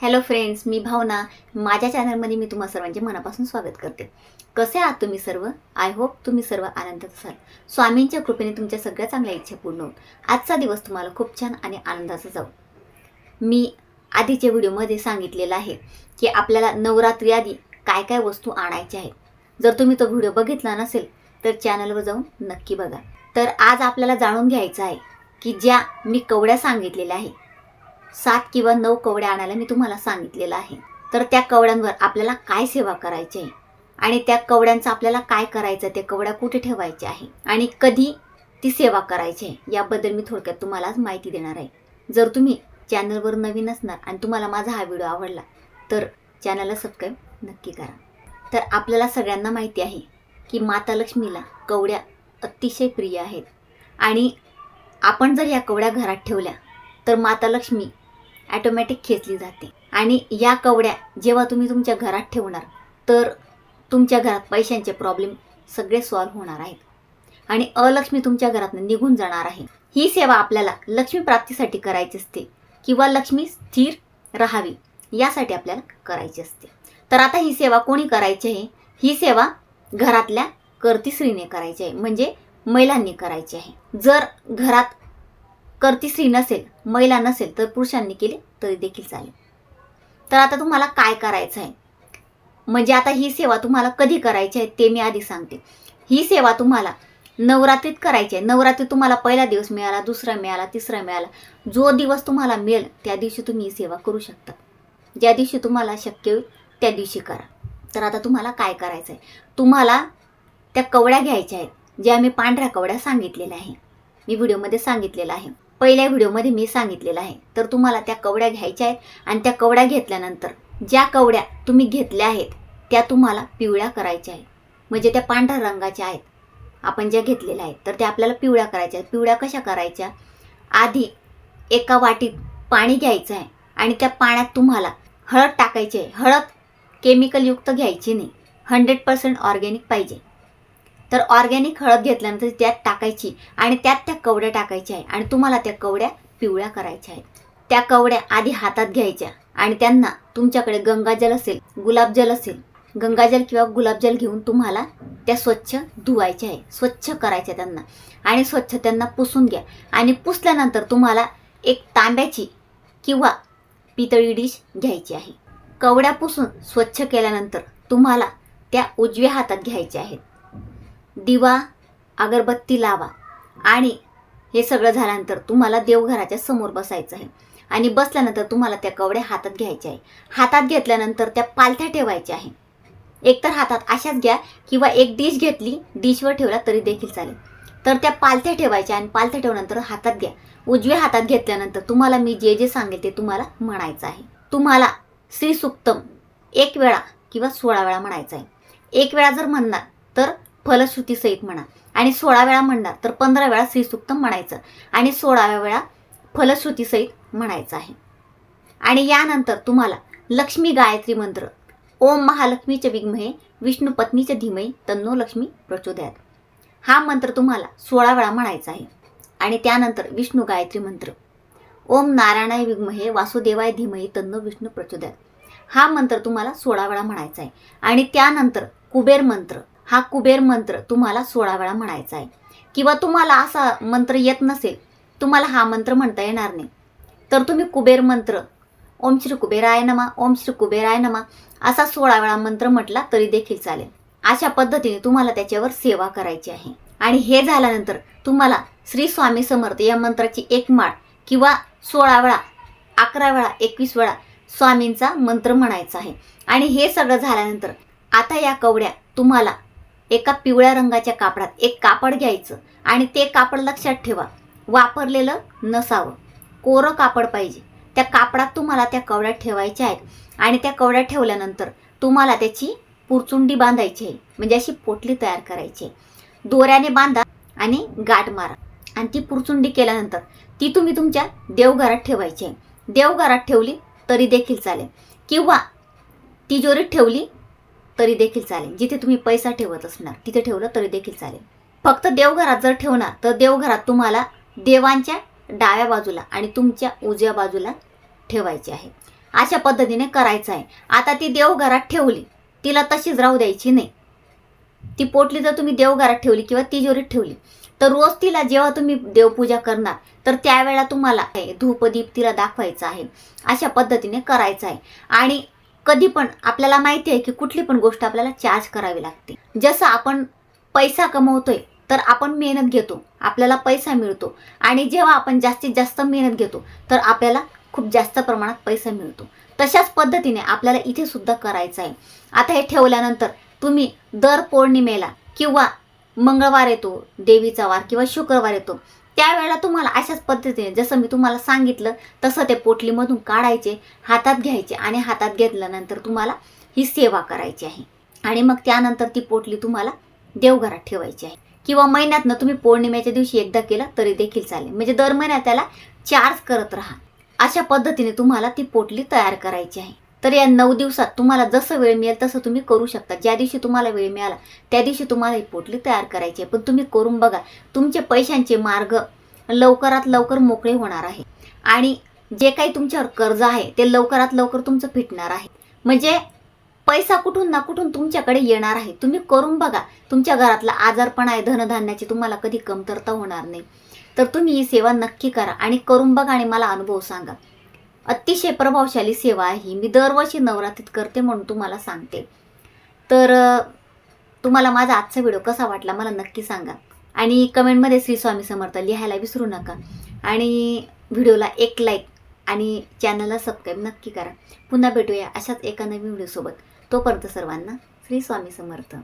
Hello friends मी भावना. माझ्या चॅनलमध्ये मी तुम्हा सर्वांचे मनापासून स्वागत करते. कसे आहात तुम्ही सर्व? आय होप तुम्ही सर्व आनंदात असाल. स्वामींच्या कृपेने तुमच्या सगळ्या चांगल्या इच्छा पूर्ण होत. आजचा दिवस तुम्हाला खूप छान आणि आनंदाचा जाऊ. मी आधीच्या व्हिडिओमध्ये सांगितलेलं आहे की आपल्याला नवरात्री आधी काय काय वस्तू आणायच्या आहेत जर तुम्ही तो व्हिडिओ बघितला नसेल तर चॅनलवर जाऊन नक्की बघा. तर आज आपल्याला जाणून घ्यायचं आहे की ज्या मी कवड्या सांगितलेल्या आहे सात किंवा नऊ कवड्या आणायला मी तुम्हाला सांगितलेलं आहे. तर त्या कवड्यांवर आपल्याला काय सेवा करायची आहे? आणि त्या कवड्यांचं आपल्याला काय करायचं त्या कवड्या कुठे ठेवायच्या आहे? आणि कधी ती सेवा करायची आहे? याबद्दल मी थोडक्यात तुम्हाला आज माहिती देणार आहे. जर तुम्ही चॅनलवर नवीन असणार आणि तुम्हाला माझा हा व्हिडिओ आवडला तर चॅनलला सबस्क्राईब नक्की करा. तर आपल्याला सगळ्यांना माहिती आहे की माता लक्ष्मीला कवड्या अतिशय प्रिय आहेत. आणि आपण जर या कवड्या घरात ठेवल्या तर माता लक्ष्मी ॲटोमॅटिक खेचली जाते. आणि या कवड्या जेव्हा तुम्ही तुमच्या घरात ठेवणार तर तुमच्या घरात पैशांचे प्रॉब्लेम सगळे सॉल्व्ह होणार आहेत. आणि अलक्ष्मी तुमच्या घरातून निघून जाणार आहे. ही सेवा आपल्याला लक्ष्मी प्राप्तीसाठी करायची असते किंवा लक्ष्मी स्थिर राहावी यासाठी आपल्याला करायची असते. तर आता ही सेवा कोणी करायची आहे? ही सेवा घरातल्या कर्तिश्रीने करायची आहे म्हणजे महिलांनी करायची आहे. जर घरात करती स्त्री नसेल महिला नसेल तर पुरुषांनी केले तरी देखील चालेल. तर आता तुम्हाला काय करायचं आहे म्हणजे आता ही सेवा तुम्हाला कधी करायची आहे ते मी आधी सांगते. ही सेवा तुम्हाला नवरात्रीत करायची आहे. नवरात्रीत तुम्हाला पहिला दिवस मिळाला दुसरा मिळाला तिसरा मिळाला. जो दिवस तुम्हाला मिळेल त्या दिवशी तुम्ही ही सेवा करू शकता. ज्या दिवशी तुम्हाला शक्य होईल त्या दिवशी करा. तर आता तुम्हाला काय करायचं आहे तुम्हाला त्या कवड्या घ्यायच्या आहेत ज्या मी पांढऱ्या कवड्या सांगितलेल्या आहे. मी व्हिडिओमध्ये सांगितलेलं आहे. पहिल्या व्हिडिओमध्ये मी सांगितलेलं आहे. तर तुम्हाला त्या कवड्या घ्यायच्या आहेत आणि त्या कवड्या घेतल्यानंतर ज्या कवड्या तुम्ही घेतल्या आहेत त्या तुम्हाला पिवळ्या करायच्या आहेत. म्हणजे त्या पांढऱ्या रंगाच्या आहेत. आपण ज्या घेतलेल्या आहेत तर त्या आपल्याला पिवळ्या करायच्या आहेत. पिवळ्या कशा करायच्या? आधी एका वाटीत पाणी घ्यायचं आहे आणि त्या पाण्यात तुम्हाला हळद टाकायची आहे. हळद केमिकलयुक्त घ्यायची नाही. हंड्रेड पर्सेंट ऑर्गॅनिक पाहिजे. तर ऑर्गॅनिक हळद घेतल्यानंतर त्यात टाकायची आणि त्यात त्या कवड्या टाकायच्या आहे आणि तुम्हाला त्या कवड्या पिवळ्या करायच्या आहेत. त्या कवड्या आधी हातात घ्यायच्या आणि त्यांना तुमच्याकडे गंगाजल असेल गुलाबजल असेल गंगाजल किंवा गुलाबजल घेऊन तुम्हाला त्या स्वच्छ धुवायच्या आहे स्वच्छ करायच्या त्यांना आणि स्वच्छ त्यांना पुसून घ्या. आणि पुसल्यानंतर तुम्हाला एक तांब्याची किंवा पितळी डिश घ्यायची आहे. कवड्या पुसून स्वच्छ केल्यानंतर तुम्हाला त्या उजव्या हातात घ्यायच्या आहेत. दिवा अगरबत्ती लावा. आणि हे सगळं झाल्यानंतर तुम्हाला देवघराच्या समोर बसायचं आहे. आणि बसल्यानंतर तुम्हाला त्या कवड्या हातात घ्यायच्या आहे. हातात घेतल्यानंतर त्या पालथ्या ठेवायच्या आहे. एकतर हातात अशाच घ्या किंवा एक डिश घेतली डिशवर ठेवला तरी देखील चालेल. तर त्या पालथ्या ठेवायच्या आणि पालथ्या ठेवल्यानंतर हातात घ्या. उजव्या हातात घेतल्यानंतर तुम्हाला मी जे जे सांगेल ते तुम्हाला म्हणायचं आहे. तुम्हाला श्री सुक्तम एक वेळा किंवा सोळा वेळा म्हणायचं आहे. एक वेळा जर म्हणणार तर फलश्रुतीसहित म्हणा. आणि सोळा वेळा म्हणणार तर पंधरा वेळा श्रीसुक्तम म्हणायचं. आणि सोळाव्या वेळा फलश्रुतीसहित म्हणायचं आहे. आणि यानंतर तुम्हाला लक्ष्मी गायत्री मंत्र ओम महालक्ष्मीच्या विघ्महे विष्णू पत्नीचे धीमही तन्नो लक्ष्मी प्रचोदयात. हा मंत्र तुम्हाला सोळा वेळा म्हणायचा आहे. आणि त्यानंतर विष्णू गायत्री मंत्र ओम नारायणाय विघ्महे वासुदेवाय धीमही तन्नो विष्णू प्रचोदयात. हा मंत्र तुम्हाला सोळा वेळा म्हणायचा आहे. आणि त्यानंतर कुबेर मंत्र हा कुबेर मंत्र तुम्हाला सोळा वेळा म्हणायचा आहे. किंवा तुम्हाला असा मंत्र येत नसेल तुम्हाला हा मंत्र म्हणता येणार नाही. तर तुम्ही कुबेर मंत्र ओम श्री कुबेराय नमा ओम श्री कुबेराय नमा असा सोळा वेळा मंत्र म्हटला तरी देखील चालेल. अशा पद्धतीने तुम्हाला त्याच्यावर सेवा करायची आहे. आणि हे झाल्यानंतर तुम्हाला श्री स्वामी समर्थ या मंत्राची एक माळ किंवा सोळा वेळा अकरा वेळा एकवीस वेळा स्वामींचा मंत्र म्हणायचा आहे. आणि हे सगळं झाल्यानंतर आता या कवड्या तुम्हाला एका पिवळ्या रंगाच्या कापडात एक कापड घ्यायचं आणि ते कापड लक्षात ठेवा. वापरलेलं नसावं. कोरं कापड पाहिजे. त्या कापडात तुम्हाला त्या कवड्यात ठेवायच्या आहेत आणि त्या कवड्यात ठेवल्यानंतर तुम्हाला त्याची पुरचुंडी बांधायची आहे. म्हणजे अशी पोटली तयार करायची आहे. दोऱ्याने बांधा आणि गाठ मारा. आणि ती पुरचुंडी केल्यानंतर ती तुम्ही तुमच्या देवघरात ठेवायची आहे. देवघरात ठेवली तरी देखील चालेल. किंवा तिजोरीत ठेवली तरी देखील चालेल. जिथे तुम्ही पैसा ठेवत असणार तिथे ठेवलं तरी देखील चालेल. फक्त देवघरात जर ठेवणार तर देवघरात तुम्हाला देवांच्या डाव्या बाजूला आणि तुमच्या उजव्या बाजूला ठेवायची आहे. अशा पद्धतीने करायचं आहे. आता ती देवघरात ठेवली तिला तशीच राहू द्यायची नाही. ती पोटली जर तुम्ही देवघरात ठेवली किंवा तिजोरीत ठेवली तर रोज तिला जेव्हा तुम्ही देवपूजा करणार तर त्यावेळेला तुम्हाला धूपदीप तिला दाखवायचा आहे. अशा पद्धतीने करायचं आहे. आणि कधी पण आपल्याला माहिती आहे की कुठली पण गोष्ट आपल्याला चार्ज करावी लागते. जसं आपण पैसा कमवतोय तर आपण मेहनत घेतो आपल्याला पैसा मिळतो. आणि जेव्हा आपण जास्तीत जास्त मेहनत घेतो तर आपल्याला खूप जास्त प्रमाणात पैसा मिळतो. तशाच पद्धतीने आपल्याला इथे सुद्धा करायचं आहे. आता हे ठेवल्यानंतर तुम्ही दर पौर्णिमेला किंवा मंगळवार येतो देवीचा वार किंवा शुक्रवार येतो त्यावेळेला तुम्हाला अशाच पद्धतीने जसं मी तुम्हाला सांगितलं तसं ते पोटलीमधून काढायचे हातात घ्यायचे आणि हातात घेतल्यानंतर तुम्हाला ही सेवा करायची आहे. आणि मग त्यानंतर ती पोटली तुम्हाला देवघरात ठेवायची आहे. किंवा महिन्यातनं तुम्ही पौर्णिमेच्या दिवशी एकदा केलं तरी देखील चालेल. म्हणजे दर महिन्यात त्याला चार्ज करत राहा. अशा पद्धतीने तुम्हाला ती पोटली तयार करायची आहे. तर या नऊ दिवसात तुम्हाला जसं वेळ मिळेल तसं तुम्ही करू शकता. ज्या दिवशी तुम्हाला वेळ मिळाला त्या दिवशी तुम्हाला ही पोटली तयार करायची आहे. पण तुम्ही करून बघा तुमचे पैशांचे मार्ग लवकरात लवकर मोकळे होणार आहे. आणि जे काही तुमच्यावर कर्ज आहे ते लवकरात लवकर तुमचं फिटणार आहे. म्हणजे पैसा कुठून ना कुठून तुमच्याकडे येणार आहे. तुम्ही करून बघा तुमच्या घरातला आजारपण आहे धनधान्याची तुम्हाला कधी कमतरता होणार नाही. तर तुम्ही ही सेवा नक्की करा आणि करून बघा आणि मला अनुभव सांगा. अतिशय प्रभावशाली सेवा आहे. ही मी दरवर्षी नवरात्रीत करते म्हणून तुम्हाला सांगते. तर तुम्हाला माझा आजचा व्हिडिओ कसा वाटला मला नक्की सांगा. आणि कमेंटमध्ये श्री स्वामी समर्थ लिहायला विसरू नका. आणि व्हिडिओला एक लाईक आणि चॅनलला सबस्क्राईब नक्की करा. पुन्हा भेटूया अशाच एका नवीन व्हिडिओसोबत. तोपर्यंत सर्वांना श्री स्वामी समर्थ.